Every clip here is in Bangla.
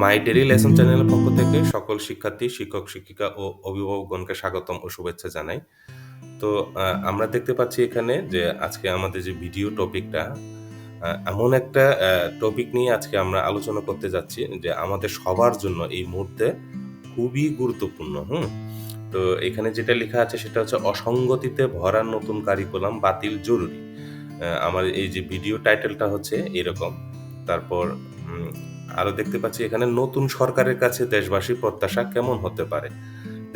মাই ডেইলি লেসন চ্যানেলের পক্ষ থেকে সকল শিক্ষার্থী, শিক্ষক, শিক্ষিকা ও অভিভাবকগণকে স্বাগতম ও শুভেচ্ছা জানাই। তো আমরা দেখতে পাচ্ছি এখানে যে আজকে আমাদের যে ভিডিও টপিকটা এমন একটা টপিক নিয়ে আজকে আমরা আলোচনা করতে যাচ্ছি যে আমাদের সবার জন্য এই মুহূর্তে খুবই গুরুত্বপূর্ণ, হুম? তো এখানে যেটা লেখা আছে সেটা হচ্ছে, অসঙ্গতিতে ভরা নতুন কারিকুলাম বাতিল জরুরি। আমার এই যে ভিডিও টাইটেলটা হচ্ছে এরকম তারপর আরও দেখতে পাচ্ছি এখানে নতুন সরকারের কাছে দেশবাসীর প্রত্যাশা কেমন হতে পারে?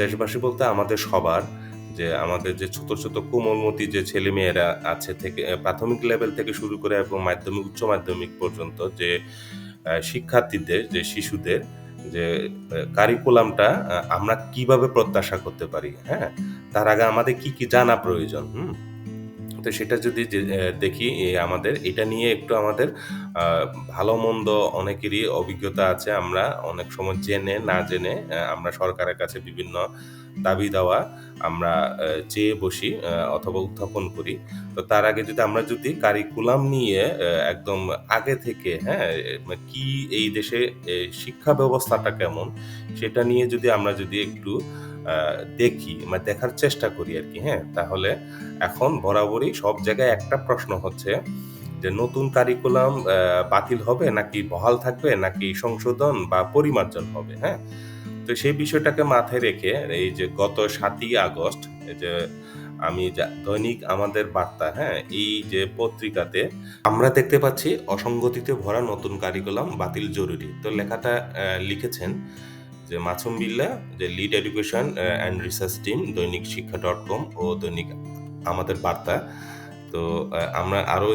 দেশবাসী বলতে আমাদের সবার, যে আমাদের যে ছোট ছোট কোমলমতি যে ছেলে মেয়েরা আছে থেকে প্রাথমিক লেভেল থেকে শুরু করে এবং মাধ্যমিক, উচ্চ মাধ্যমিক পর্যন্ত যে শিক্ষার্থীদের, যে শিশুদের, যে কারিকুলামটা আমরা কীভাবে প্রত্যাশা করতে পারি হ্যাঁ? তার আগে আমাদের কি কি জানা প্রয়োজন, হুম? তো সেটা যদি দেখি আমাদের, এটা নিয়ে একটু আমাদের ভালো মন্দ অনেকেরই অভিজ্ঞতা আছে আমরা অনেক সময় জেনে, না জেনে আমরা সরকারের কাছে বিভিন্ন দাবি দেওয়া আমরা চেয়ে বসি অথবা উত্থাপন করি। তো তার আগে যদি আমরা যদি কারিকুলাম নিয়ে একদম আগে থেকে হ্যাঁ কি এই দেশে শিক্ষা ব্যবস্থাটা কেমন, সেটা নিয়ে যদি আমরা যদি একটু দেখি মানে দেখার চেষ্টা করি আর কি হ্যাঁ? তাহলে এখন বরাবরই সব জায়গায় একটা প্রশ্ন হচ্ছে যে নতুন কারিকুলাম বাতিল হবে নাকি বহাল থাকবে নাকি সংশোধন বা পরিমার্জন হবে হ্যাঁ? তো সেই বিষয়টাকে মাথায় রেখে এই যে গত সাতই আগস্ট যে আমি দৈনিক আমাদের বার্তা হ্যাঁ? এই যে পত্রিকাতে আমরা দেখতে পাচ্ছি অসঙ্গতিতে ভরা নতুন কারিকুলাম বাতিল জরুরি। তো লেখাটা লিখেছেন যে মাসুম বিল্লা, যে lead education and research team Dainik Shiksha dot কম ও দৈনিক আমাদের বার্তা। তো আমরা আরও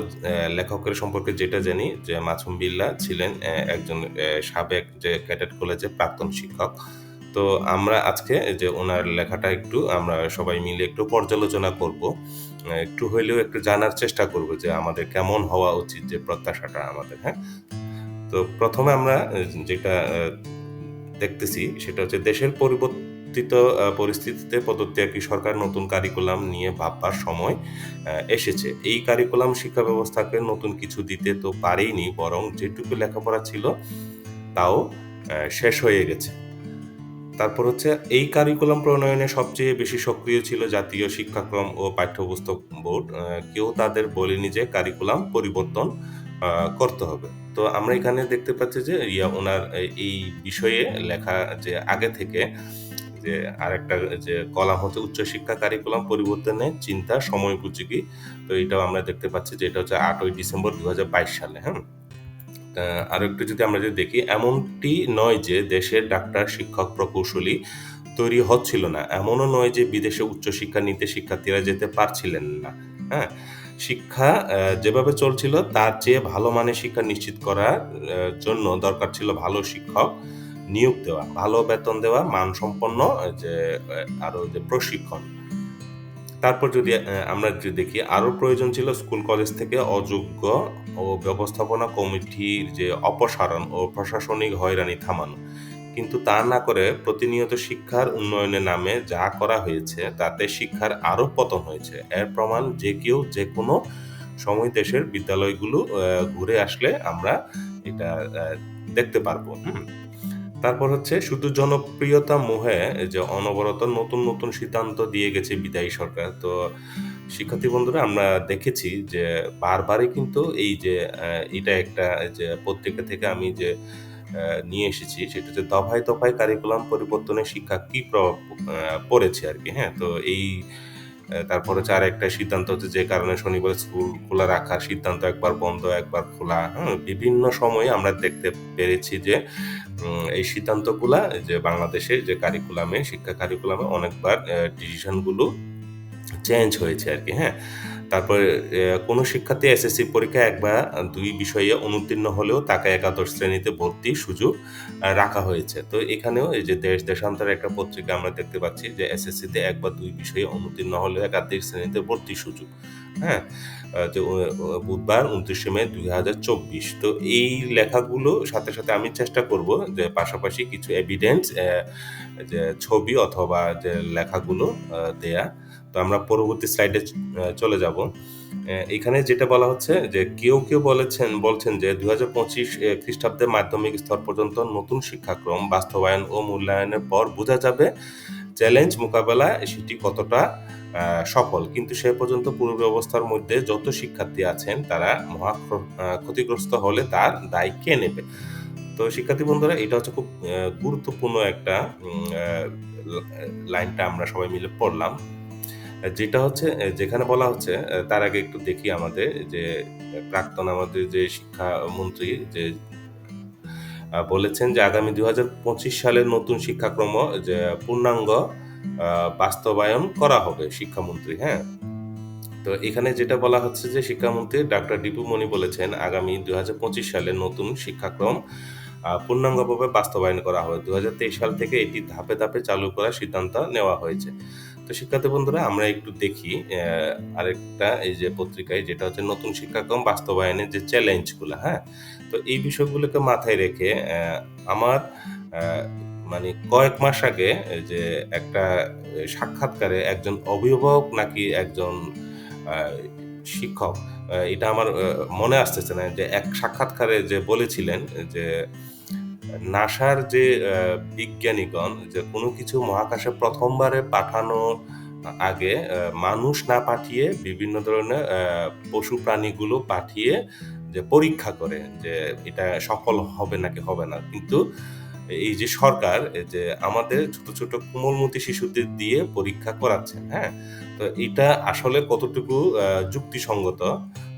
লেখকের সম্পর্কে যেটা জানি, যে মাসুম বিল্লা ছিলেন একজন সাবেক যে ক্যাডেট কলেজে প্রাক্তন শিক্ষক। তো আমরা আজকে যে ওনার লেখাটা একটু, আমরা সবাই মিলে একটু পর্যালোচনা করব। একটু হইলেও একটু জানার চেষ্টা করব যে আমাদের কেমন হওয়া উচিত যে প্রত্যাশাটা আমাদের হ্যাঁ? তো প্রথমে আমরা যেটা দেখতেছি, সেটা হচ্ছে দেশের পরিবর্তিত পরিস্থিতিতে পদত্যাগী সরকার নতুন কারিকুলাম নিয়ে ভাববার সময় এসেছে। এই কারিকুলাম শিক্ষা ব্যবস্থাকে নতুন কিছু দিতে তো পারেইনি, বরং যেটুকু লেখাপড়া ছিল, তাও শেষ হয়ে গেছে। তারপর হচ্ছে, এই কারিকুলাম প্রণয়নে সবচেয়ে বেশি সক্রিয় ছিল জাতীয় শিক্ষাক্রম ও পাঠ্যপুস্তক বোর্ড কেউ তাদের বলেনি যে কারিকুলাম পরিবর্তন করতে হবে। তো আমরা এখানে দেখতে পাচ্ছি যে ইয়া ওনার এই- বিষয়ে লেখা যে আগে থেকে যে আরেকটা যে কলাম হচ্ছে উচ্চশিক্ষা কারিকুলাম পরিবর্তনে চিন্তা সময় উপযোগী তো এটাও আমরা দেখতে পাচ্ছি যে এটা হচ্ছে আটই ডিসেম্বর দু হাজার বাইশ সালে হ্যাঁ? আহ, আরও একটু যদি আমরা যদি দেখি এমনটি নয় যে দেশের ডাক্তার শিক্ষক প্রকৌশলী তৈরি হচ্ছিল না। এমনও নয় যে বিদেশে উচ্চশিক্ষা নিতে শিক্ষার্থীরা যেতে পারছিলেন না হ্যাঁ? শিক্ষা যেভাবে চলছিল তার চেয়ে ভালো মানের শিক্ষা নিশ্চিত করার জন্য দরকার ছিল ভালো শিক্ষক নিয়োগ দেওয়া ভালো বেতন দেওয়া মানসম্পন্ন যে আহ, আরও যে প্রশিক্ষণ। তারপর যদি আমরা যদি দেখি আরও প্রয়োজন ছিল স্কুল কলেজ থেকে অযোগ্য ও ব্যবস্থাপনা কমিটির যে অপসারণ ও প্রশাসনিক হয়রানি থামানো। কিন্তু তা না করে প্রতিনিয়ত শিক্ষার উন্নয়নের নামে যা করা হয়েছে, তাতে শিক্ষার আরও পতন হয়েছে। এর প্রমাণ যে কেউ যে কোনো সময় দেশের বিদ্যালয়গুলো ঘুরে আসলে আমরা এটা দেখতে পারব। তারপর হচ্ছে শুধু জনপ্রিয়তা মোহে যে অনবরত নতুন নতুন সিদ্ধান্ত দিয়ে গেছে বিদায়ী সরকার। তো শিক্ষার্থী বন্ধুরা, আমরা দেখেছি যে বারবারই কিন্তু এই যে এটা একটা যে পত্রিকা থেকে আমি যে নিয়ে এসেছি। সেটা হচ্ছে দফায় দফায় কারিকুলাম পরিবর্তনের শিক্ষা কি প্রভাব পড়েছে আর কি হ্যাঁ? তো এই তারপর হচ্ছে আর একটা সিদ্ধান্ত হচ্ছে যে কারণে শনিবার স্কুল খোলা রাখার সিদ্ধান্ত একবার বন্ধ, একবার খোলা হ্যাঁ বিভিন্ন সময়ে আমরা দেখতে পেরেছি যে এই সিদ্ধান্তগুলা যে বাংলাদেশের যে কারিকুলামে শিক্ষা কারিকুলামে অনেকবার ডিসিশনগুলো চেঞ্জ হয়েছে আর কি হ্যাঁ? তারপরে কোনো শিক্ষার্থী এসএসসি পরীক্ষায় এক বা দুই বিষয়ে অনুত্তীর্ণ হলেও তাকে একাদশ শ্রেণীতে ভর্তির সুযোগ রাখা হয়েছে। তো এখানেও এই যে দেশ দেশান্তরের একটা পত্রিকা আমরা দেখতে পাচ্ছি যে এসএসসিতে এক বা দুই বিষয়ে অনুত্তীর্ণ হলেও একাধিক শ্রেণীতে ভর্তির সুযোগ হ্যাঁ? উ- বুধবার উনত্রিশে মে দুই হাজার চব্বিশ। তো এই লেখাগুলো সাথে সাথে আমি চেষ্টা করব যে পাশাপাশি কিছু এভিডেন্স ছবি অথবা যে লেখাগুলো দেয়া। তো আমরা পরবর্তী স্লাইডে চলে যাব। এখানে যেটা বলা হচ্ছে যে কেউ কেউ বলেছেন, বলছেন যে দু হাজার পঁচিশ খ্রিস্টাব্দের মাধ্যমিক স্তর পর্যন্ত নতুন শিক্ষাক্রম বাস্তবায়ন ও মূল্যায়নের পর বোঝা যাবে চ্যালেঞ্জ মোকাবেলায় সেটি কতটা সফল। কিন্তু সে পর্যন্ত পূর্ব ব্যবস্থার মধ্যে যত শিক্ষার্থী আছেন, তারা মহা ক্ষতিগ্রস্ত হলে তার দায় কে নেবে? তো শিক্ষার্থী বন্ধুরা, এটা হচ্ছে খুব গুরুত্বপূর্ণ একটা লাইনটা আমরা সবাই মিলে পড়লাম। যেটা হচ্ছে যেখানে বলা হচ্ছে তার আগে একটু দেখি আমাদের যে প্রাক্তন আমাদের যে শিক্ষামন্ত্রী যে বলেছেন যে আগামী দুই সালের নতুন শিক্ষাক্রম যে পূর্ণাঙ্গ বাস্তবায়ন করা হবে শিক্ষামন্ত্রী হ্যাঁ? তো এখানে যেটা বলা হচ্ছে যে শিক্ষামন্ত্রী ডাক্তার ডিপু মণি বলেছেন, আগামী দুই পঁচিশ সালে নতুন শিক্ষাক্রম পূর্ণাঙ্গভাবে বাস্তবায়ন করা হবে। দুই হাজার তেইশ সাল থেকে এটি ধাপে ধাপে চালু করার সিদ্ধান্ত নেওয়া হয়েছে। তো শিক্ষার্থী বন্ধুরা, আমরা একটু দেখি আরেকটা এই যে পত্রিকায়, যেটা হচ্ছে নতুন শিক্ষাক্রম বাস্তবায়নের যে চ্যালেঞ্জগুলো হ্যাঁ? তো এই বিষয়গুলোকে মাথায় রেখে আমার মানে কয়েক মাস আগে যে একটা সাক্ষাৎকারে একজন অভিভাবক নাকি একজন শিক্ষক এটা আমার মনে আসতেছে না যে এক সাক্ষাৎকারে যে বলেছিলেন যে নাসার যে বিজ্ঞানীগণ যে কোনো কিছু মহাকাশে প্রথমবারে পাঠানো আগে মানুষ না পাঠিয়ে বিভিন্ন ধরনের পশু প্রাণীগুলো পাঠিয়ে যে পরীক্ষা করে যে এটা সফল হবে নাকি হবে না। কিন্তু এই যে সরকার যে আমাদের ছোট ছোট কোমলমতি শিশুদের দিয়ে পরীক্ষা করাচ্ছেন হ্যাঁ? তো এটা আসলে কতটুকু যুক্তিসঙ্গত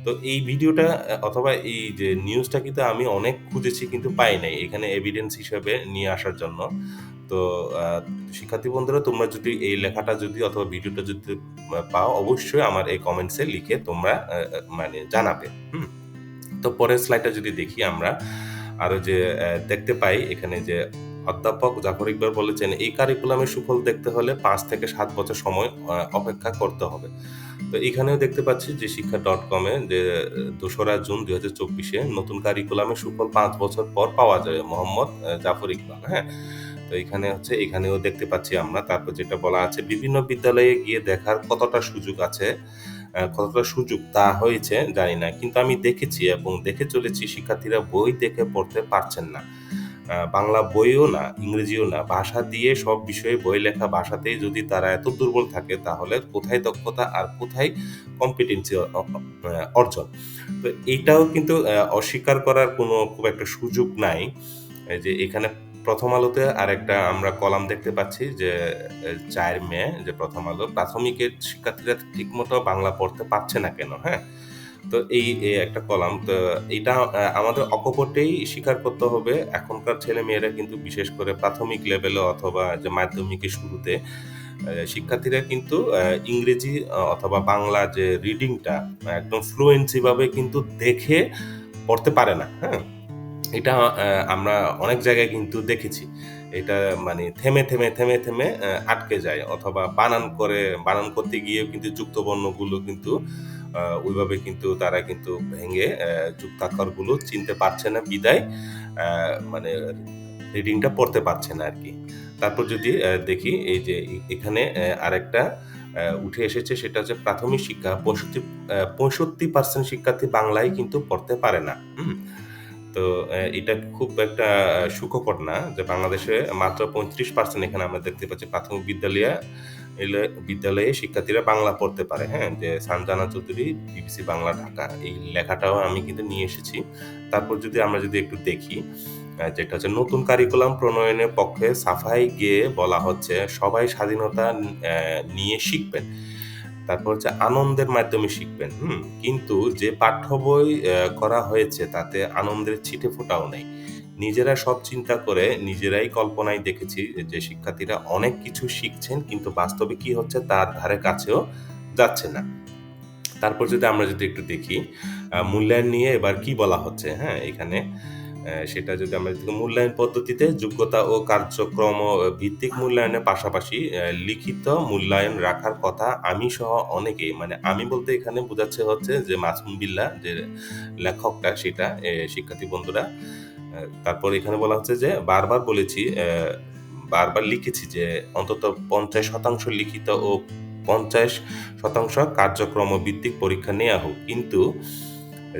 তো এই ভিডিওটা, অথবা এই যে নিউজটা কিন্তু আমি অনেক খুঁজেছি কিন্তু পাই নাই, এখানে এভিডেন্স হিসেবে নিয়ে আসার জন্য। তো শিক্ষার্থী বন্ধুরা, তোমরা যদি এই লেখাটা যদি অথবা ভিডিওটা যদি পাও, অবশ্যই আমার এই কমেন্টসে লিখে তোমরা মানে জানাবে। হুম? তো পরের স্লাইডটা যদি দেখি আমরা, আরও যে দেখতে পাই এখানে যে অধ্যাপক জাফর ইকবাল বলেছেন, এই কারিকুলামের সুফল দেখতে হলে পাঁচ থেকে সাত বছর সময় অপেক্ষা করতে হবে। তো এখানেও দেখতে পাচ্ছি যে শিক্ষা ডট কমে যে দোসরা জুন দুই হাজার চব্বিশে নতুন কারিকুলামের সুফল পাঁচ বছর পর পাওয়া যাবে মোহাম্মদ জাফর ইকবাল হ্যাঁ? তো এখানে হচ্ছে, এখানেও দেখতে পাচ্ছি আমরা, তারপর যেটা বলা আছে, বিভিন্ন বিদ্যালয়ে গিয়ে দেখার কতটা সুযোগ আছে কতটা সুযোগ তা হয়েছে জানি না, কিন্তু আমি দেখেছি এবং দেখে চলেছি, শিক্ষার্থীরা বই দেখে পড়তে পারছেন না। বাংলা বইও না, ইংরেজিও না, ভাষা দিয়ে সব বিষয়ে বই লেখা ভাষাতেই যদি তারা এত দুর্বল থাকে তাহলে কোথায় দক্ষতা আর কোথায় কম্পিটেন্সি অর্জন? তো এইটাও কিন্তু অস্বীকার করার কোনো খুব একটা সুযোগ নাই। যে এখানে প্রথম আলোতে আরেকটা আমরা কলাম দেখতে পাচ্ছি যে, চার মে যে প্রথম আলো, প্রাথমিকের শিক্ষার্থীরা ঠিকমতো বাংলা পড়তে পারছে না কেন হ্যাঁ? তো এই একটা কলাম। তো এটা আমাদের অকপটেই স্বীকার করতে হবে। এখনকার ছেলে মেয়েরা কিন্তু বিশেষ করে প্রাথমিক লেভেলে অথবা যে মাধ্যমিকের শুরুতে শিক্ষার্থীরা কিন্তু ইংরেজি অথবা বাংলা যে রিডিংটা একদম ফ্লুয়েন্সি ভাবে কিন্তু দেখে পড়তে পারে না হ্যাঁ? এটা আমরা অনেক জায়গায় কিন্তু দেখেছি। এটা মানে থেমে থেমে থেমে থেমে আটকে যায়। অথবা বানান করে, বানান করতে গিয়েও কিন্তু যুক্ত বর্ণগুলো কিন্তু ওইভাবে কিন্তু তারা কিন্তু ভেঙে যুক্তাক্ষরগুলো চিনতে পারছে না, বিদায় মানে রিডিংটা পড়তে পারছে না আর কি। তারপর যদি দেখি এই যে এখানে আরেকটা উঠে এসেছে, সেটা হচ্ছে প্রাথমিক শিক্ষা, পঁয়ষট্টি পঁয়ষট্টি পার্সেন্ট শিক্ষার্থী বাংলায় কিন্তু পড়তে পারে না তো এটা খুব একটা সুখকর না যে বাংলাদেশে মাত্র পঁয়ত্রিশ পার্সেন্ট এখানে আমরা দেখতে পাচ্ছি প্রাথমিক বিদ্যালয়ে বিদ্যালয়ে শিক্ষার্থীরা বাংলা পড়তে পারে হ্যাঁ? যে সানজানা চৌধুরী, বিবিসি বাংলা ঢাকা, এই লেখাটাও আমি কিন্তু নিয়ে এসেছি। তারপর যদি আমরা যদি একটু দেখি যেটা হচ্ছে নতুন কারিকুলাম প্রণয়নের পক্ষে সাফাই গিয়ে বলা হচ্ছে, সবাই স্বাধীনতা নিয়ে শিখবেন। তারপর হচ্ছে আনন্দের মাধ্যমে শিখবেন, হুম? কিন্তু যে পাঠ্য বই করা হয়েছে তাতে আনন্দের ছিটে ফোটাও নেই। নিজেরা সব চিন্তা করে নিজেরাই কল্পনায় দেখেছি যে শিক্ষার্থীরা অনেক কিছু শিখছেন, কিন্তু বাস্তবে কি হচ্ছে তার ধারে কাছেও যাচ্ছে না। তারপর যদি আমরা যদি একটু দেখি মূল্যায়ন নিয়ে এবার কি বলা হচ্ছে হ্যাঁ এখানে সেটা যদি আমরা মূল্যায়ন পদ্ধতিতে যোগ্যতা ও কার্যক্রম ভিত্তিক মূল্যায়নের পাশাপাশি লিখিত মূল্যায়ন রাখার কথা আমি সহ অনেকেই মানে আমি বলতে এখানে বোঝাচ্ছে হচ্ছে যে মাসুম বিল্লা, যে লেখকটা, সেটা শিক্ষার্থী বন্ধুরা তারপর এখানে বলা হচ্ছে যে বারবার বলেছি বারবার লিখেছি যে অন্তত পঞ্চাশ শতাংশ লিখিত ও পঞ্চাশ শতাংশ কার্যক্রম ভিত্তিক পরীক্ষা নেওয়া হোক। কিন্তু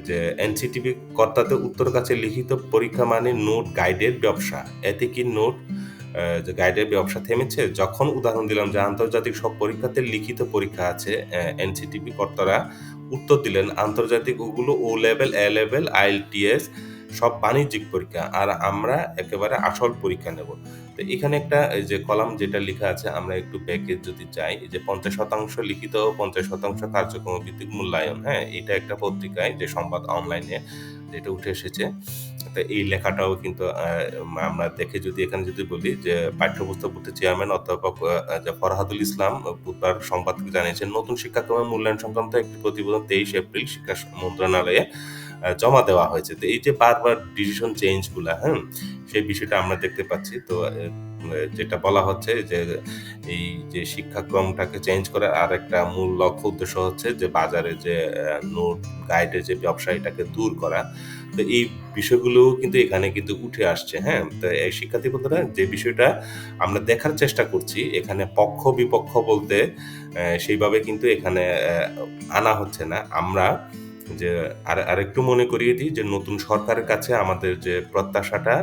যে এনসিটিভি কর্তাদের উত্তর কাছে লিখিত পরীক্ষা মানে নোট গাইডের ব্যবসা। এতে কি নোট যে গাইডের ব্যবসা থেমেছে? যখন উদাহরণ দিলাম যে আন্তর্জাতিক সব পরীক্ষাতে লিখিত পরীক্ষা আছে এনসিটিভি কর্তারা উত্তর দিলেন, আন্তর্জাতিক ওগুলো O level A level IELTS সব বাণিজ্যিক পরীক্ষা, আর আমরা একেবারে আসল পরীক্ষা নেব। তো এখানে একটা, এই যে কলাম যেটা লেখা আছে, আমরা একটু ব্যাকে যদি যাই যে পঞ্চাশ শতাংশ লিখিত, পঞ্চাশ শতাংশ কার্যক্রম ভিত্তিক মূল্যায়ন হ্যাঁ? এটা একটা পত্রিকায় যে সংবাদ অনলাইনে যেটা উঠে এসেছে। তো এই লেখাটাও কিন্তু আমরা দেখে যদি এখানে যদি বলি যে পাঠ্যপুস্তক বোর্ডের চেয়ারম্যান অধ্যাপক ফরহাদুল ইসলাম, বুধবার সংবাদকে জানিয়েছেন, নতুন শিক্ষাক্রমের মূল্যায়ন সংক্রান্ত একটি প্রতিবেদন তেইশ এপ্রিল শিক্ষা মন্ত্রণালয়ে জমা দেওয়া হয়েছে। তো এই যে বারবার ডিসিশন চেঞ্জগুলা হ্যাঁ সেই বিষয়টা আমরা দেখতে পাচ্ছি। তো যেটা বলা হচ্ছে যে, এই যে শিক্ষাক্রমটাকে চেঞ্জ করার আর একটা মূল লক্ষ্য উদ্দেশ্য হচ্ছে যে, বাজারে যে নোট গাইডের যে ব্যবসা, এটাকে দূর করা। তো এই বিষয়গুলোও কিন্তু এখানে কিন্তু উঠে আসছে হ্যাঁ। তো এই শিক্ষার্থী বন্ধুরা যে বিষয়টা আমরা দেখার চেষ্টা করছি, এখানে পক্ষ বিপক্ষ বলতে সেইভাবে কিন্তু এখানে আনা হচ্ছে না। আমরা যে আর, আরেকটু মনে করিয়ে দিই যে নতুন সরকারের কাছে আমাদের যে প্রত্যাশাটা,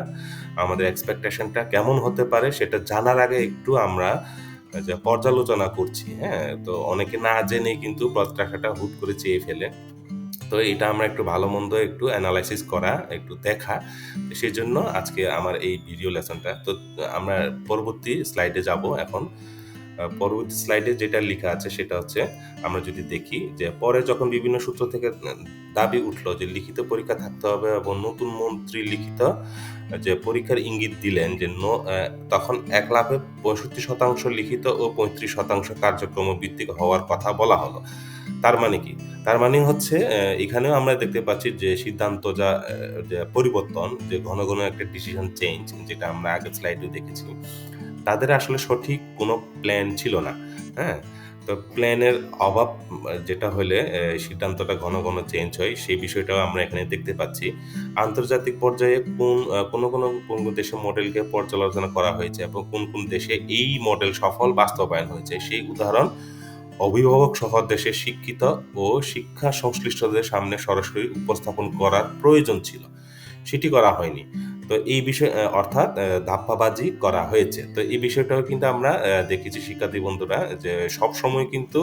আমাদের এক্সপেকটেশনটা কেমন হতে পারে সেটা জানার আগে একটু আমরা যে পর্যালোচনা করছি হ্যাঁ? তো অনেকে না জেনে কিন্তু প্রত্যাশাটা হুট করে চেয়ে ফেলে। তো এটা আমরা একটু ভালো মন্দ একটু অ্যানালাইসিস করা, একটু দেখা। সেই জন্য আজকে আমার এই ভিডিও লেসনটা তো আমরা পরবর্তী স্লাইডে যাব এখন। পরবর্তী স্লাইডে যেটা লেখা আছে সেটা হচ্ছে, আমরা যদি দেখি যে পরে যখন বিভিন্ন সূত্র থেকে দাবি উঠল যে লিখিত পরীক্ষা থাকতে হবে এবং নতুন মন্ত্রী লিখিত, যে পরীক্ষার ইঙ্গিত দিলেন যে ন- তখন এক লাভে পঁয়ষট্টি শতাংশ লিখিত ও পঁয়ত্রিশ শতাংশ কার্যক্রম ভিত্তিক হওয়ার কথা বলা হলো। তার মানে কি? তার মানে হচ্ছে এখানেও আমরা দেখতে পাচ্ছি যে সিদ্ধান্ত যা পরিবর্তন, যে ঘন ঘন একটা ডিসিশন চেঞ্জ যেটা আমরা আগের স্লাইডে দেখেছি। তাদের আসলে সঠিক কোনো প্ল্যান ছিল না হ্যাঁ? তো প্ল্যানের অভাব যেটা হলে সিদ্ধান্তটা ঘন ঘন চেঞ্জ হয়, সেই বিষয়টাও আমরা এখানে দেখতে পাচ্ছি। আন্তর্জাতিক পর্যায়ে কোন কোন কোন কোন দেশে মডেলকে পর্যালোচনা করা হয়েছে এবং কোন কোন দেশে এই মডেল সফল বাস্তবায়ন হয়েছে, সেই উদাহরণ অভিভাবক সহ দেশের শিক্ষিত ও শিক্ষা সংশ্লিষ্টদের সামনে সরাসরি উপস্থাপন করার প্রয়োজন ছিল। সেটি করা হয়নি। তো এই বিষয় অর্থাৎ ধাপ্পাবাজি করা হয়েছে। তো এই বিষয়টাও কিন্তু আমরা দেখেছি শিক্ষার্থী বন্ধুরা যে সব সময় কিন্তু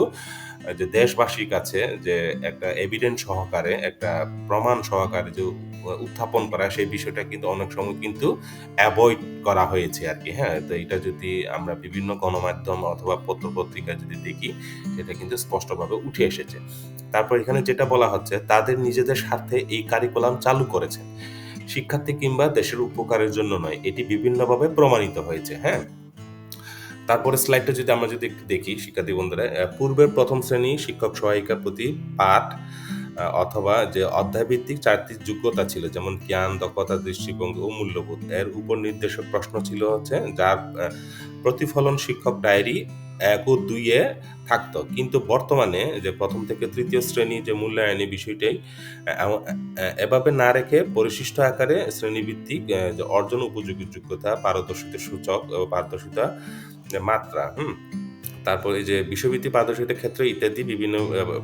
যে দেশবাসীর কাছে যে একটা এভিডেন্স সহকারে, একটা প্রমাণ সহকারে যে উত্থাপন করা সেই বিষয়টা কিন্তু অনেক সময় কিন্তু অ্যাভয়েড করা হয়েছে আর কি হ্যাঁ? তো এটা যদি আমরা বিভিন্ন গণমাধ্যম অথবা পত্রপত্রিকায় যদি দেখি, সেটা কিন্তু স্পষ্টভাবে উঠে এসেছে। তারপর এখানে যেটা বলা হচ্ছে, তাদের নিজেদের স্বার্থে এই কারিকুলাম চালু করেছে। শিক্ষার্থী কিংবা দেশের উপকারের জন্য নয়, এটি বিভিন্নভাবে প্রমাণিত হয়েছে হ্যাঁ? তারপরে স্লাইডটা যদি আমরা যদি দেখি, শিক্ষার্থী বন্ধুরা পূর্বের প্রথম শ্রেণি শিক্ষক সহায়িকার প্রতি পাঠ অথবা যে অধ্যায়ভিত্তিক চারটি যোগ্যতা ছিল, যেমন জ্ঞান, দক্ষতা, দৃষ্টিভঙ্গি ও মূল্যবোধ, এর উপর নির্দেশক প্রশ্ন ছিল হচ্ছে, যার প্রতিফলন শিক্ষক ডায়েরি এক ও দুইয়ে থাকতো। কিন্তু বর্তমানে যে প্রথম থেকে তৃতীয় শ্রেণি যে মূল্যায়নী বিষয়টাই এভাবে না রেখে পরিশিষ্ট আকারে শ্রেণীভিত্তিক যে অর্জন উপযোগী যোগ্যতা, পারদর্শিতা সূচক পারদর্শিতা মাত্রা, হুম? তারপর যে বিশ্বভিত্তিক পারদর্শিতার ক্ষেত্রে ইত্যাদি বিভিন্ন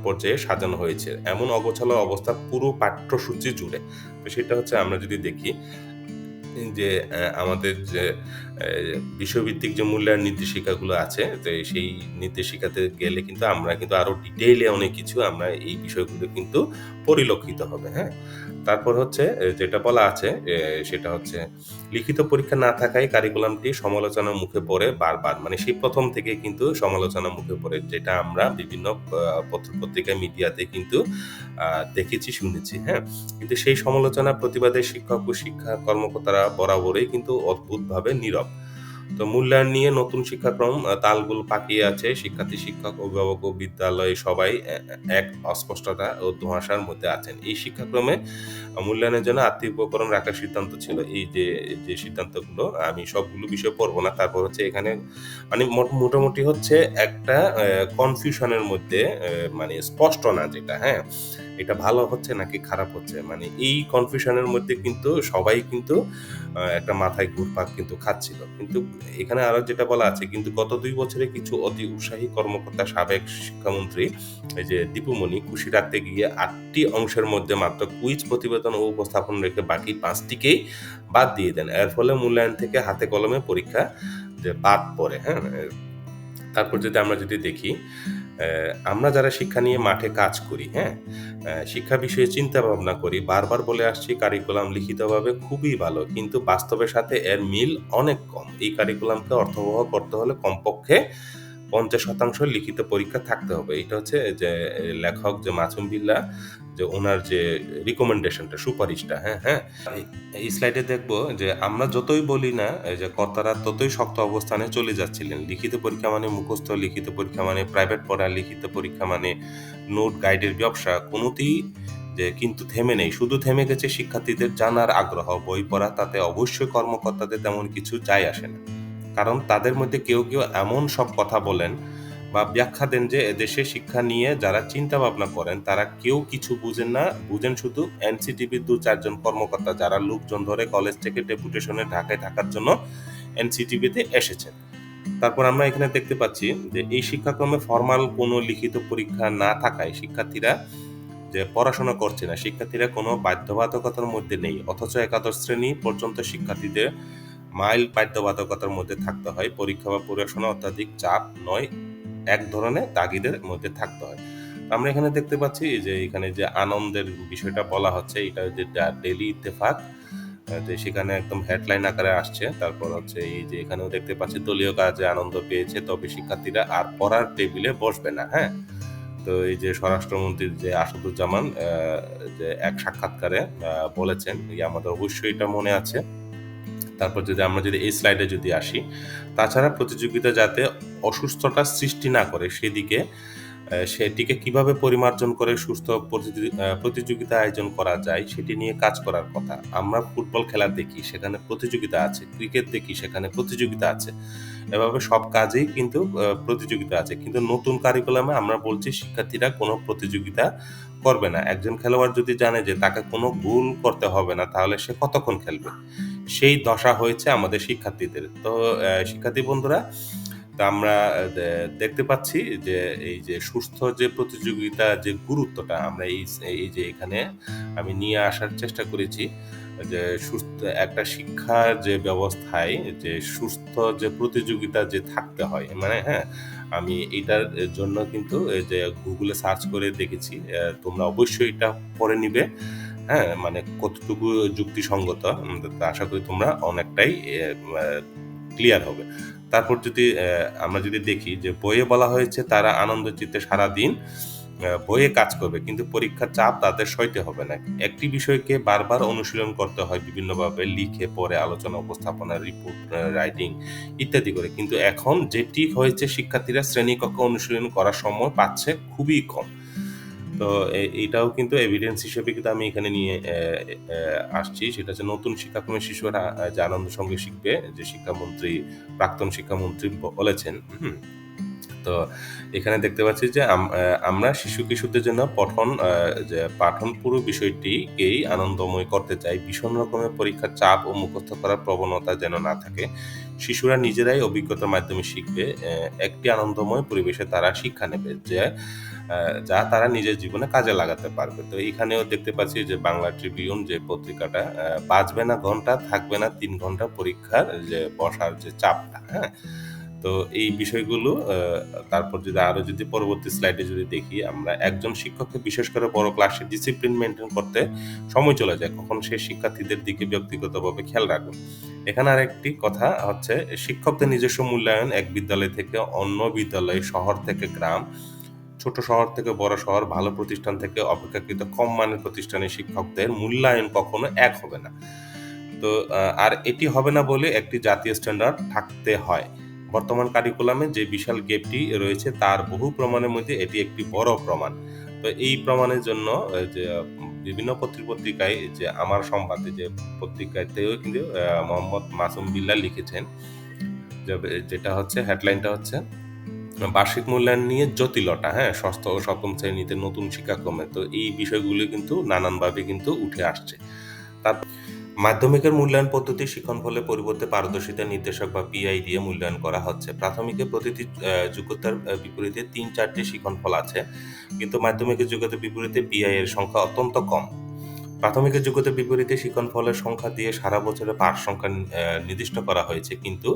পর্যায়ে সাজানো হয়েছে। এমন অগোছালো অবস্থা পুরো পাঠ্যসূচি জুড়ে। তো সেটা হচ্ছে আমরা যদি দেখি যে আমাদের যে বিষয়ভিত্তিক যে মূল্যায়ন নির্দেশিকাগুলো আছে, তো সেই নির্দেশিকাতে গেলে কিন্তু আমরা কিন্তু আরও ডিটেইলে অনেক কিছু আমরা এই বিষয়গুলো কিন্তু পরিলক্ষিত হবে হ্যাঁ? তারপর হচ্ছে যেটা বলা আছে সেটা হচ্ছে, লিখিত পরীক্ষা না থাকায় কারিকুলামটি সমালোচনার মুখে পড়ে বারবার। মানে সেই প্রথম থেকে কিন্তু সমালোচনার মুখে পড়ে, যেটা আমরা বিভিন্ন পত্র পত্রিকা মিডিয়াতে কিন্তু দেখেছি, শুনেছি হ্যাঁ? কিন্তু সেই সমালোচনা প্রতিবাদে শিক্ষক ও শিক্ষা কর্মকর্তারা বরাবরই কিন্তু অদ্ভুতভাবে নীরব। তো মূল্যায়ন নিয়ে নতুন শিক্ষাক্রম তালগুলো পাকিয়ে আছে শিক্ষার্থী, শিক্ষক, অভিভাবক ও বিদ্যালয় সবাই এক অস্পষ্টতা ও ধোঁয়াশার মধ্যে আছেন। এই শিক্ষাক্রমে মূল্যায়নের জন্য আর্থিক উপকরণ রাখার সিদ্ধান্ত ছিল। এই যে যে সিদ্ধান্তগুলো আমি সবগুলো বিষয় পড়ব না, তারপর হচ্ছে এখানে মানে মোট- মোটামুটি হচ্ছে একটা কনফিউশনের মধ্যে মানে স্পষ্ট না যেটা হ্যাঁ? এটা ভালো হচ্ছে নাকি খারাপ হচ্ছে? মানে এই কনফিউশনের মধ্যে কিন্তু সবাই কিন্তু একটা মাথায় ঘুরপাক কিন্তু খাচ্ছিল। কিন্তু এখানে আরও যেটা বলা আছে, কিন্তু গত দুই বছরে কিছু অতি উৎসাহী কর্মকর্তা, সাবেক শিক্ষামন্ত্রী, এই যে দীপুমণি খুশি রাখতে গিয়ে আটটি অংশের মধ্যে মাত্র কুইজ প্রতিবেদন ও উপস্থাপন রেখে বাকি পাঁচটিকেই বাদ দিয়ে দেন। এর ফলে মূল্যায়ন থেকে হাতে কলমে পরীক্ষা যে বাদ পড়ে হ্যাঁ? তারপর যদি আমরা যদি দেখি আমরা যারা শিক্ষা নিয়ে মাঠে কাজ করি হ্যাঁ? শিক্ষা বিষয়ে চিন্তা ভাবনা করি, বারবার বলে আসছি কারিকুলাম লিখিতভাবে খুবই ভালো, কিন্তু বাস্তবের সাথে এর মিল অনেক কম। এই কারিকুলামকে অর্থবহ করতে হলে কমপক্ষে পঞ্চাশ শতাংশ লিখিত পরীক্ষা থাকতে হবে। এটা হচ্ছে যে লেখক যে মাসুম বিল্লা যে ওনার যে রিকমেন্ডেশনটা সুপারিশটা হ্যাঁ হ্যাঁ। এই- স্লাইডে দেখব যে আমরা যতই বলি না যে কর্তারা ততই শক্ত অবস্থানে চলে যাচ্ছিলেন। লিখিত পরীক্ষা মানে মুখস্থ, লিখিত পরীক্ষা মানে প্রাইভেট পড়া, লিখিত পরীক্ষা মানে নোট গাইডের ব্যবসা। কোনোতেই যে কিন্তু থেমে নেই। শুধু থেমে গেছে শিক্ষার্থীদের জানার আগ্রহ। বই পড়া তাতে অবশ্যই কর্মকর্তাদের তেমন কিছু যায় আসে না। কারণ তাদের মধ্যে কেউ কেউ এমন সব কথা বলেন বা ব্যাখ্যা দেন যে এদেশে শিক্ষা নিয়ে যারা চিন্তা ভাবনা করেন, তারা কেউ কিছু বুঝেন না। বুঝেন শুধু এনসিটিভির দু চারজন কর্মকর্তা যারা লোকজন ধরে কলেজ থেকে ডেপুটেশনে ঢাকায় থাকার জন্য এনসিটিভিতে এসেছেন। তারপর আমরা এখানে দেখতে পাচ্ছি যে এই শিক্ষাক্রমে ফর্মাল কোনো লিখিত পরীক্ষা না থাকায় শিক্ষার্থীরা যে পড়াশোনা করছে না, শিক্ষার্থীরা কোনো বাধ্যবাধকতার মধ্যে নেই। অথচ একাদশ শ্রেণি পর্যন্ত শিক্ষার্থীদের মাইল বাধ্যবাধকতার মধ্যে থাকতে হয়। পরীক্ষা বা পড়াশোনা অত্যাধিক চাপ নয় এক ধরনের তাগিদের মধ্যে থাকতে হয়। আমরা এখানে দেখতে পাচ্ছি যে এখানে যে আনন্দের বিষয়টা বলা হচ্ছে, এটা যে ডেলি ইত্তেফাক। সেখানে একদম হেডলাইন আকারে আসছে। তারপর হচ্ছে এই যে এখানেও দেখতে পাচ্ছি দলীয় কাজে আনন্দ পেয়েছে, তবে শিক্ষার্থীরা আর পড়ার টেবিলে বসবে না হ্যাঁ? তো এই যে স্বরাষ্ট্রমন্ত্রী যে আসাদুজ্জামান যে এক সাক্ষাৎকারে বলেছেন আমাদের অবশ্যই এটা মনে আছে। তারপর যদি আমরা যদি এই স্লাইডে যদি আসি, তাছাড়া প্রতিযোগিতা যাতে অসুস্থতা সৃষ্টি না করে, সেদিকে সেটিকে কীভাবে পরিমার্জন করে সুস্থ প্রতিযোগি- প্রতিযোগিতা আয়োজন করা যায়, সেটি নিয়ে কাজ করার কথা। আমরা ফুটবল খেলা দেখি, সেখানে প্রতিযোগিতা আছে। ক্রিকেট দেখি, সেখানে প্রতিযোগিতা আছে। এভাবে সব কাজেই কিন্তু প্রতিযোগিতা আছে। কিন্তু নতুন কারিকুলামে আমরা বলছি, শিক্ষার্থীরা কোনো প্রতিযোগিতা করবে না। একজন খেলোয়াড় যদি জানে যে তাকে কোনো ভুল করতে হবে না, তাহলে সে কতক্ষণ খেলবে? সেই দশা হয়েছে আমাদের শিক্ষার্থীদের। তো শিক্ষার্থী বন্ধুরা, তা আমরা দেখতে পাচ্ছি যে এই যে সুস্থ যে প্রতিযোগিতা যে গুরুত্বটা আমরা এই এই যে এখানে আমি নিয়ে আসার চেষ্টা করেছি, যে সুস্থ, একটা শিক্ষার যে ব্যবস্থায় যে সুস্থ যে প্রতিযোগিতা যে থাকতে হয় মানে হ্যাঁ আমি এটার জন্য কিন্তু যে গুগলে সার্চ করে দেখেছি তোমরা অবশ্যই এটা পড়ে নিবে। হ্যাঁ মানে কতটুকু যুক্তিসঙ্গত আশা করি তোমরা অনেকটাই ক্লিয়ার হবে। তারপর যদি আমরা যদি দেখি যে বইয়ে বলা হয়েছে তারা আনন্দ চিত্তে সারাদিন বইয়ে কাজ করবে, কিন্তু পরীক্ষার চাপ তাদের সইতে হবে না। একটি বিষয়কে বারবার অনুশীলন করতে হয় বিভিন্নভাবে, লিখে, পড়ে, আলোচনা, উপস্থাপনা রিপোর্ট রাইটিং ইত্যাদি করে। কিন্তু এখন যেটি হয়েছে, শিক্ষার্থীরা শ্রেণীকক্ষ অনুশীলন করার সময় পাচ্ছে খুবই কম। তো এইটাও কিন্তু এভিডেন্স হিসেবে কিন্তু আমি এখানে নিয়ে আসছি। সেটা হচ্ছে নতুন শিক্ষাক্রমের শিশুরা যে আনন্দ সঙ্গে শিখবে, যে শিক্ষামন্ত্রী, প্রাক্তন শিক্ষামন্ত্রী বলেছেন। হুম। তো এখানে দেখতে পাচ্ছি যে আম- আমরা শিশু কিশোরদের জন্য পঠন যে পাঠন পুরো বিষয়টিকেই আনন্দময় করতে চাই। ভীষণ রকমের পরীক্ষার চাপ ও মুখস্থ করার প্রবণতা যেন না থাকে। শিশুরা নিজেরাই অভিজ্ঞতার মাধ্যমে শিখবে একটি আনন্দময় পরিবেশে তারা শিক্ষা নেবে যে যা তারা নিজের জীবনে কাজে লাগাতে পারবে। তো এখানেও দেখতে পাচ্ছি যে বাংলা ট্রিবিউন যে পত্রিকাটা বাঁচবে না ঘণ্টা, থাকবে না তিন ঘণ্টা পরীক্ষার যে বসার যে চাপটা হ্যাঁ? তো এই বিষয়গুলো তারপর যদি আরও যদি পরবর্তী স্লাইডে যদি দেখি, আমরা একজন শিক্ষককে বিশেষ করে বড় ক্লাসে ডিসিপ্লিন মেনটেন করতে সময় চলে যায়। কখন সে শিক্ষার্থীদের দিকে ব্যক্তিগতভাবে খেয়াল রাখবে এখানে আরেকটি কথা হচ্ছে, শিক্ষকদের নিজস্ব মূল্যায়ন এক বিদ্যালয় থেকে অন্য বিদ্যালয়, শহর থেকে গ্রাম, ছোট শহর থেকে বড় শহর, ভালো প্রতিষ্ঠান থেকে অপেক্ষাকৃত কম মানের প্রতিষ্ঠানের শিক্ষকদের মূল্যায়ন কখনো এক হবে না। তো আর এটি হবে না বলে একটি জাতীয় স্ট্যান্ডার্ড থাকতে হয়। বর্তমান কারিকুলামে যে বিশাল গ্যাপটি রয়েছে, তার বহু প্রমাণের মধ্যে এটি একটি বড় প্রমাণ। তো এই প্রমাণের জন্য যে, বিভিন্ন পত্রিকায় যে আমার সংবাদে যে পত্রিকাতেও কিন্তু মোহাম্মদ মাসুম বিল্লাহ লিখেছেন যেটা হচ্ছে হেডলাইনটা হচ্ছে, বার্ষিক মূল্যায়ন নিয়ে জটিলতা হ্যাঁ ষষ্ঠ ও সপ্তম শ্রেণীতে নতুন শিক্ষাক্রমে। তো এই বিষয়গুলি কিন্তু নানানভাবে কিন্তু উঠে আসছে। তার মাধ্যমিকের মূল্যায়ন পদ্ধতি শিক্ষণফলের পরিবর্তে পারদর্শিতা নির্দেশক বা পিআই দিয়ে মূল্যায়ন করা হচ্ছে। প্রাথমিকে প্রতিটি যোগ্যতার বিপরীতে তিন চারটি শিক্ষণফল আছে। কিন্তু মাধ্যমিকের যোগ্যতার বিপরীতে পিআই এর সংখ্যা অত্যন্ত কম। প্রাথমিকের যোগ্যতার বিপরীতে শিক্ষণফলের সংখ্যা দিয়ে সারা বছরে পাঠ সংখ্যা নির্দিষ্ট করা হয়েছে। কিন্তু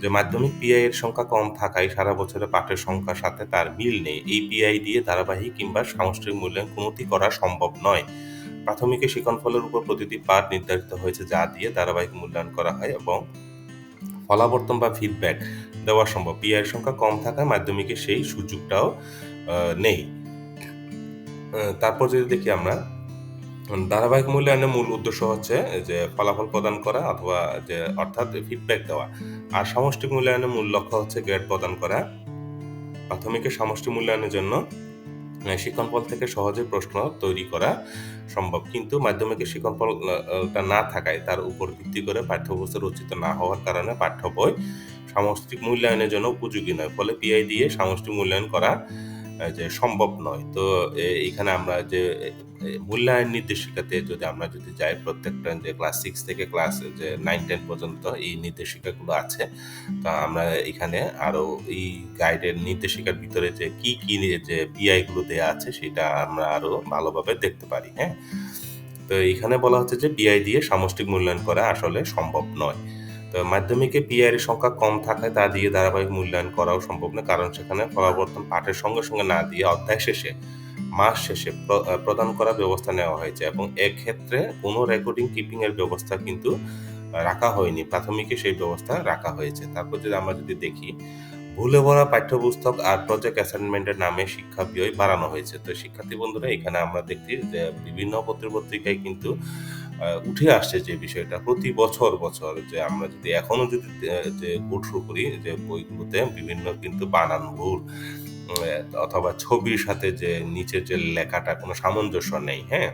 যে মাধ্যমিক পিআই এর সংখ্যা কম থাকায় সারা বছরে পাঠের সংখ্যার সাথে তার মিল নেই। এই পিআই দিয়ে ধারাবাহিক কিংবা সামষ্টিক মূল্যায়ন কোনোটি করা সম্ভব নয়। প্রাথমিকের শিক্ষণফলের উপর প্রতিটি পাঠ নির্ধারিত হয়েছে যা দিয়ে ধারাবাহিক মূল্যায়ন করা হয় এবং ফলাবর্তন বা ফিডব্যাক দেওয়া সম্ভব। পিআই এর সংখ্যা কম থাকায় মাধ্যমিকে সেই সুযোগটাও নেই। তারপর যদি দেখি আমরা, ধারাবাহিক মূল্যায়নের মূল উদ্দেশ্য হচ্ছে যে ফলাফল প্রদান করা অথবা যে অর্থাৎ ফিডব্যাক দেওয়া। আর সামষ্টিক মূল্যায়নের মূল লক্ষ্য হচ্ছে গ্রেড প্রদান করা। প্রাথমিকের সামষ্টিক মূল্যায়নের জন্য আহ, শিক্ষণফল থেকে সহজে প্রশ্ন তৈরি করা সম্ভব। কিন্তু মাধ্যমিকের শিক্ষণফলটা না থাকায় তার উপর ভিত্তি করে পাঠ্যপুস্তক রচিত না হওয়ার কারণে পাঠ্য বই সামষ্টিক মূল্যায়নের জন্য উপযোগী নয়। ফলে পিআই দিয়ে সামষ্টিক মূল্যায়ন করা যে সম্ভব নয়। তো এখানে আমরা যে মূল্যায়ন নির্দেশিকাতে যদি আমরা যদি যাই, প্রত্যেকটা যে ক্লাস সিক্স থেকে ক্লাস যে নাইন টেন পর্যন্ত এই নির্দেশিকাগুলো আছে, তো আমরা এখানে আরও এই গাইডের নির্দেশিকার ভিতরে যে কি কি যে পিআই গুলো দেয়া আছে, সেটা আমরা আরও ভালোভাবে দেখতে পারি হ্যাঁ? তো এখানে বলা হচ্ছে যে পিআই দিয়ে সামষ্টিক মূল্যায়ন করা আসলে সম্ভব নয়। তো মাধ্যমিকে পিআই এর সংখ্যা কম থাকায় তা দিয়ে ধারাবাহিক মূল্যায়ন করাও সম্ভব নয়। কারণ সেখানে ফলাবর্তন পাঠের সঙ্গে সঙ্গে না দিয়ে অধ্যায় শেষে, মাস শেষে প্র- প্রদান করার ব্যবস্থা নেওয়া হয়েছে এবং এক্ষেত্রে কোনো রেকর্ডিং কিপিং এর ব্যবস্থা কিন্তু রাখা হয়নি। প্রাথমিকে সেই ব্যবস্থা রাখা হয়েছে। তারপর যদি আমরা যদি দেখি, ভুলে ভরা পাঠ্যপুস্তক আর প্রজেক্ট অ্যাসাইনমেন্টের নামে শিক্ষা ব্যয় বাড়ানো হয়েছে। তো শিক্ষার্থী বন্ধুরা, এখানে আমরা দেখি যে বিভিন্ন পত্রিকায় কিন্তু উঠে আসছে যে বিষয়টা প্রতি বছর বছর যে আমরা যদি এখনও যদি যে করি, যে বইগুলোতে বিভিন্ন কিন্তু বানান ভুল অথবা ছবির সাথে যে নিচের যে লেখাটা কোনো সামঞ্জস্য নেই হ্যাঁ?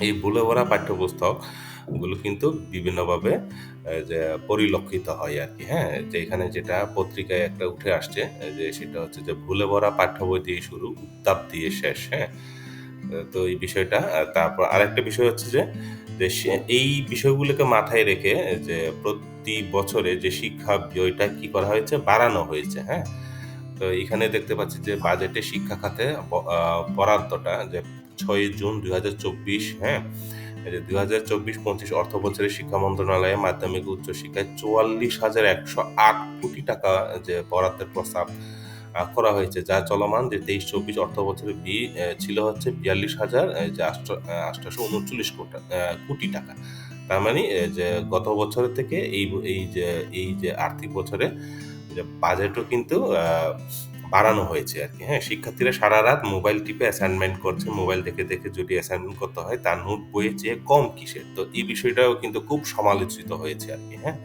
এই ভুলে ভরা পাঠ্যপুস্তকগুলো কিন্তু বিভিন্নভাবে যে পরিলক্ষিত হয় আর কি হ্যাঁ? যে এখানে যেটা পত্রিকায় একটা উঠে আসছে, যে সেটা হচ্ছে যে ভুলে ভরা পাঠ্য বই দিয়ে শুরু, উত্তাপ দিয়ে শেষ হ্যাঁ? তো এই বিষয়টা তারপর আরেকটা বিষয় হচ্ছে যে যে এই বিষয়গুলোকে মাথায় রেখে, যে প্রতি বছরে যে শিক্ষা ব্যয়টা কি করা হয়েছে? বাড়ানো হয়েছে হ্যাঁ? তো এখানে দেখতে পাচ্ছি যে বাজেটে শিক্ষা খাতে বরাদ্দটা, যে ছয় জুন দুই হাজার চব্বিশ হ্যাঁ? দুই হাজার চব্বিশ পঁচিশ অর্থ বছরে শিক্ষা মন্ত্রণালয়ে মাধ্যমিক উচ্চশিক্ষায় চুয়াল্লিশ হাজার একশো আট কোটি টাকা যে বরাদ্দের প্রস্তাব করা হয়েছে, যা চলমান যে তেইশ চব্বিশ অর্থ বছরে বি ছিল হচ্ছে বিয়াল্লিশ হাজার যে আটশো উনচল্লিশ কোটা কোটি টাকা। তার মানে যে গত বছরের থেকে এই এই যে এই যে আর্থিক বছরে, যে বাজেটও কিন্তু বাড়ানো হয়েছে আর কি। হ্যাঁ শিক্ষার্থীরা সারা রাত মোবাইল টিপে অ্যাসাইনমেন্ট করছে মোবাইল দেখে দেখে যদি অ্যাসাইনমেন্ট করতে হয়, তার নোট বইয়ের চেয়ে কম কিসের? তো এই বিষয়টাও কিন্তু খুব সমালোচিত হয়েছে আর কি হ্যাঁ।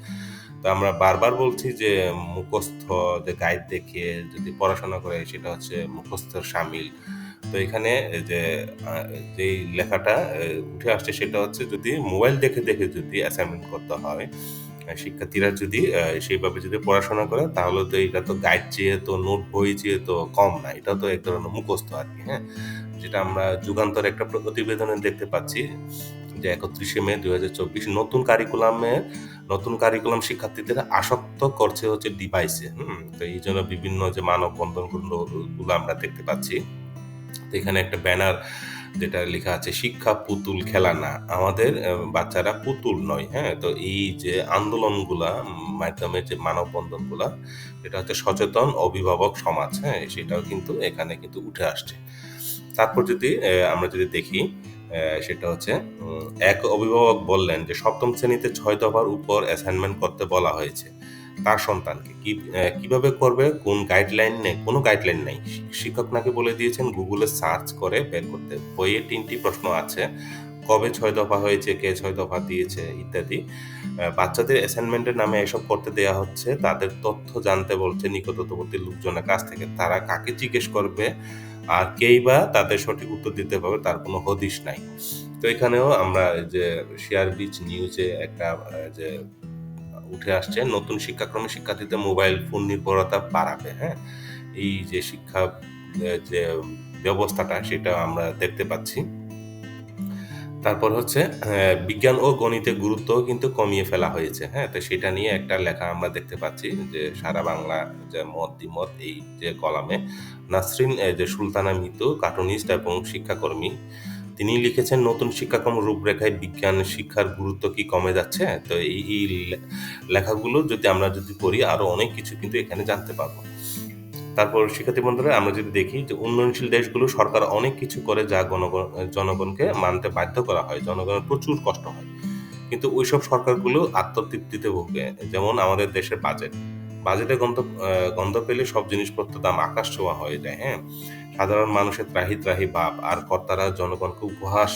তো আমরা বারবার বলছি যে মুখস্থ, যে গাইড দেখে যদি পড়াশোনা করে, সেটা হচ্ছে মুখস্থর সামিল। তো এখানে যে যেই লেখাটা উঠে আসছে সেটা হচ্ছে যদি মোবাইল দেখে দেখে যদি অ্যাসাইনমেন্ট করতে হয় শিক্ষার্থীরা যদি সেইভাবে যদি পড়াশোনা করে, তাহলে তো এটা তো গাইড চেয়ে তো নোট বই চেয়ে তো কম না এটা তো এক ধরনের মুখস্থ আর কি হ্যাঁ? যেটা আমরা যুগান্তর একটা প্রতিবেদনে দেখতে পাচ্ছি। যে একত্রিশে মে দুই হাজার চব্বিশ নতুন কারিকুলামে নতুন কারিকুলাম শিক্ষার্থীদের আসক্ত করছে হচ্ছে ডিভাইসে হুম, তো এই জন্য বিভিন্ন যে মানব বন্ধনগুলো গুলো আমরা দেখতে পাচ্ছি। তো এখানে একটা ব্যানার যেটা লেখা আছে, শিক্ষা পুতুল খেলা না আমাদের বাচ্চারা পুতুল নয় হ্যাঁ? তো এই যে আন্দোলনগুলা, মাধ্যমে যে মানববন্ধনগুলা, এটা হচ্ছে সচেতন অভিভাবক সমাজ হ্যাঁ? সেটাও কিন্তু এখানে কিন্তু উঠে আসছে। তারপর যদি আমরা যদি দেখি সেটা হচ্ছে এক অভিভাবক বললেন যে, সপ্তম শ্রেণীতে ছয় দফার উপর অ্যাসাইনমেন্ট করতে বলা হয়েছে। তার সন্তানকে কি কীভাবে করবে? কোন গাইডলাইন নেই? কোনো গাইডলাইন নেই। শিক্ষক নাকি বলে দিয়েছেন গুগলে সার্চ করে বের করতে। বইয়ে তিনটি প্রশ্ন আছে, কবে ছয় দফা হয়েছে, কে ছয় দফা দিয়েছে, ইত্যাদি। বাচ্চাদের অ্যাসাইনমেন্টের নামে এসব করতে দেয়া হচ্ছে। তাদের তথ্য জানতে বলছে নিকটবর্তী লোকজনের কাছ থেকে। তারা কাকে জিজ্ঞেস করবে? আর কেই বা তাদের সঠিক উত্তর দিতে পারবে, তার কোনো হদিশ নাই। তো এখানেও আমরা যে শেয়ার বিচ নিউজে একটা যে উঠে আসছে, নতুন শিক্ষাক্রমে শিক্ষার্থীদের মোবাইল ফোন নির্ভরতা বাড়াবে হ্যাঁ? এই যে শিক্ষা যে ব্যবস্থাটা, সেটা আমরা দেখতে পাচ্ছি। তারপর হচ্ছে হ্যাঁ, বিজ্ঞান ও গণিতের গুরুত্বও কিন্তু কমিয়ে ফেলা হয়েছে হ্যাঁ তো সেটা নিয়ে একটা লেখা আমরা দেখতে পাচ্ছি যে সারা বাংলা যে মত দ্বিমত এই যে কলামে নাসরিন যে সুলতানা মিতু কার্টুনিস্ট এবং শিক্ষাকর্মী তিনি লিখেছেন নতুন শিক্ষাক্রম রূপরেখায় বিজ্ঞান শিক্ষার গুরুত্ব কি কমে যাচ্ছে? তো এই লেখাগুলো যদি আমরা যদি পড়ি আরও অনেক কিছু কিন্তু এখানে জানতে পারব। তারপর শিক্ষার্থী বন্ধুরা, আমরা যদি দেখি যে উন্নয়নশীল দেশগুলো সরকার অনেক কিছু করে যা গণগণ জনগণকে মানতে বাধ্য করা হয়, জনগণের প্রচুর কষ্ট হয়। কিন্তু ওইসব সরকারগুলো আত্মতৃপ্তিতে ভোগে যেমন আমাদের দেশের বাজেট বাজেটে গন্ধ গন্ধ পেলে সব জিনিসপত্র দাম আকাশ ছোঁয়া হয়ে যায় হ্যাঁ? সাধারণ মানুষের ত্রাহি ত্রাহি ভাব আর কর্তারা জনগণকে উপহাস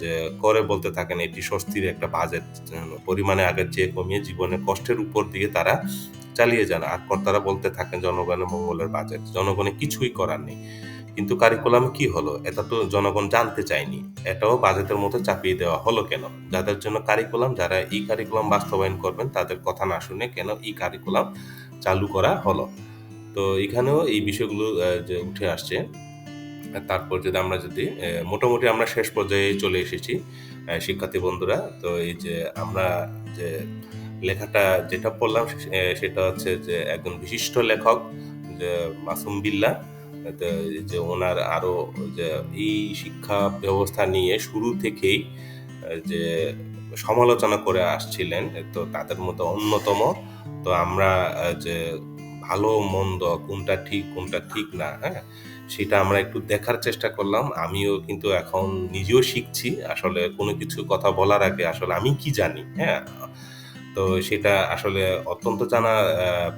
যে করে বলতে থাকেন, এটি স্বস্তির একটা বাজেট পরিমাণে আগের চেয়ে কমিয়ে জীবনের কষ্টের উপর দিয়ে তারা চালিয়ে যান। আর কর্তারা বলতে থাকেন, জনগণের মঙ্গলের বাজেট জনগণে কিছুই করার নেই। কিন্তু কারিকুলামে কি হলো? এটা তো জনগণ জানতে চায়নি। এটাও বাজেটের মতো চাপিয়ে দেওয়া হলো কেন? যাদের জন্য কারিকুলাম যারা ই কারিকুলাম বাস্তবায়ন করবেন, তাদের কথা না শুনে কেন ই কারিকুলাম চালু করা হলো? তো এখানেও এই বিষয়গুলো যে উঠে আসছে। তারপর যদি আমরা যদি মোটামুটি আমরা শেষ পর্যায়ে চলে এসেছি শিক্ষার্থী বন্ধুরা, তো এই যে আমরা যে লেখাটা যেটা পড়লাম সেটা হচ্ছে যে একজন বিশিষ্ট লেখক, যে মাসুম এই যে ওনার আরও যে এই শিক্ষা ব্যবস্থা নিয়ে শুরু থেকেই যে সমালোচনা করে আসছিলেন, তো তাদের মধ্যে অন্যতম, তো আমরা যে ভালো, মন্দ, কোনটা ঠিক কোনটা ঠিক না হ্যাঁ? সেটা আমরা একটু দেখার চেষ্টা করলাম। আমিও কিন্তু এখন নিজেও শিখছি। আসলে কোনো কিছু কথা বলার আগে আসলে আমি কি জানি হ্যাঁ? তো সেটা আসলে অত্যন্ত জানা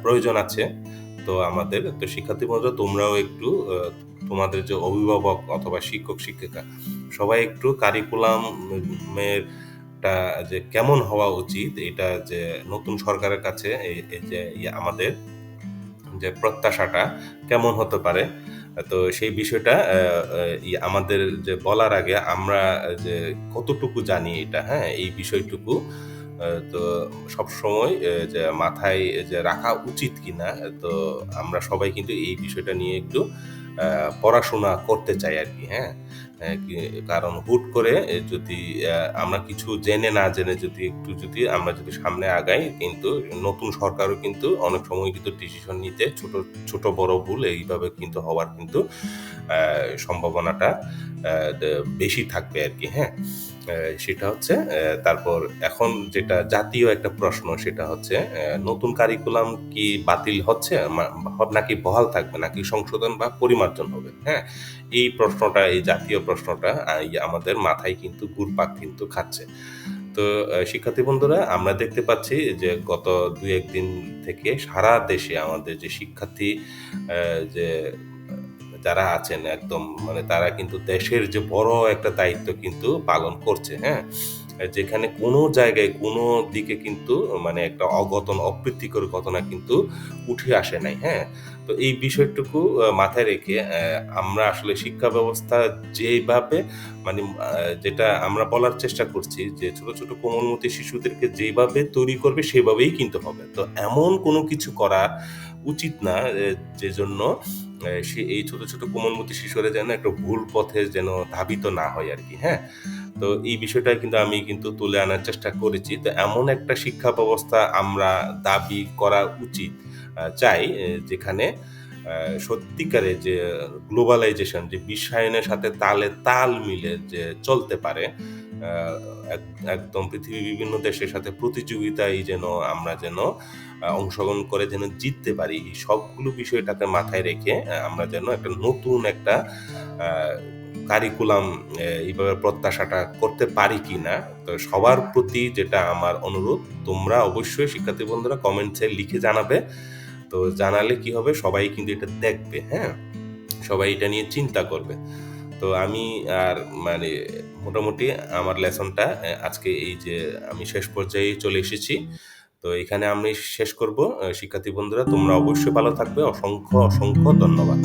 প্রয়োজন আছে তো আমাদের। তো শিক্ষার্থী বন্ধুরা, তোমরাও একটু তোমাদের যে অভিভাবক অথবা শিক্ষক, শিক্ষিকা, সবাই একটু কারিকুলামের টা যে কেমন হওয়া উচিত, এটা যে নতুন সরকারের কাছে এই যে ইয়ে আমাদের যে প্রত্যাশাটা কেমন হতে পারে। তো সেই বিষয়টা আমাদের যে বলার আগে আমরা যে কতটুকু জানি এটা হ্যাঁ এই বিষয়টুকু তো সবসময় সময় যে মাথায় যে রাখা উচিত কিনা, তো আমরা সবাই কিন্তু এই বিষয়টা নিয়ে একটু পড়াশোনা করতে চাই আর কি হ্যাঁ। কারণ হুট করে যদি আমরা কিছু জেনে না জেনে যদি, একটু যদি আমরা যদি সামনে আগাই, কিন্তু নতুন সরকারও কিন্তু অনেক সময় কিন্তু ডিসিশন নিতে ছোট ছোট বড় ভুল, এইভাবে কিন্তু হওয়ার কিন্তু সম্ভাবনাটা বেশি থাকবে আর কি হ্যাঁ? সেটা হচ্ছে তারপর এখন যেটা জাতীয় একটা প্রশ্ন সেটা হচ্ছে নতুন কারিকুলাম কি বাতিল হচ্ছে? নাকি বহাল থাকবে? নাকি সংশোধন বা পরিমার্জন হবে? হ্যাঁ এই প্রশ্নটা, এই জাতীয় প্রশ্নটা আমাদের মাথায় কিন্তু ঘুরপাক কিন্তু খাচ্ছে। তো শিক্ষার্থী বন্ধুরা, আমরা দেখতে পাচ্ছি যে গত দুই একদিন থেকে সারা দেশে আমাদের যে শিক্ষার্থী যে যারা আছেন একদম মানে তারা কিন্তু দেশের যে বড় একটা দায়িত্ব কিন্তু পালন করছে হ্যাঁ? যেখানে কোনো জায়গায়, কোনো দিকে কিন্তু মানে একটা অঘটন, অপ্রীতিকর ঘটনা কিন্তু উঠে আসে নাই হ্যাঁ? তো এই বিষয়টুকু মাথায় রেখে আমরা আসলে শিক্ষা ব্যবস্থা যেভাবে মানে যেটা আমরা বলার চেষ্টা করছি যে ছোট ছোট কোমলমতি শিশুদেরকে যেভাবে তৈরি করবে সেভাবেই কিন্তু হবে। তো এমন কোনো কিছু করা উচিত না যে জন্য সে এই ছোট ছোট কোমলমতি শিশুরা যেন একটা ভুল পথে যেন ধাবিত না হয় আর কি হ্যাঁ? তো এই বিষয়টা কিন্তু আমি কিন্তু তুলে আনার চেষ্টা করেছি। তো এমন একটা শিক্ষা ব্যবস্থা আমরা দাবি করা উচিত চাই যেখানে সত্যিকারে যে গ্লোবালাইজেশন, যে বিশ্বায়নের সাথে তালে তাল মিলে যে চলতে পারে এক- একদম পৃথিবীর বিভিন্ন দেশের সাথে প্রতিযোগিতায় যেন আমরা যেন অংশগ্রহণ করে যেন জিততে পারি, এই সবগুলো বিষয়টাকে মাথায় রেখে আমরা যেন একটা নতুন একটা কারিকুলাম এইভাবে প্রত্যাশাটা করতে পারি কি না তো সবার প্রতি যেটা আমার অনুরোধ, তোমরা অবশ্যই শিক্ষার্থী বন্ধুরা কমেন্টসে লিখে জানাবে। তো জানালে কি হবে? সবাই কিন্তু এটা দেখবে হ্যাঁ? সবাই এটা নিয়ে চিন্তা করবে। তো আমি আর মানে মোটামুটি আমার লেসনটা আজকে এই যে আমি শেষ পর্যায়ে চলে এসেছি। তো এখানে আমি শেষ করব। শিক্ষার্থী বন্ধুরা তোমরা অবশ্যই ভালো থাকবে। অসংখ্য অসংখ্য ধন্যবাদ।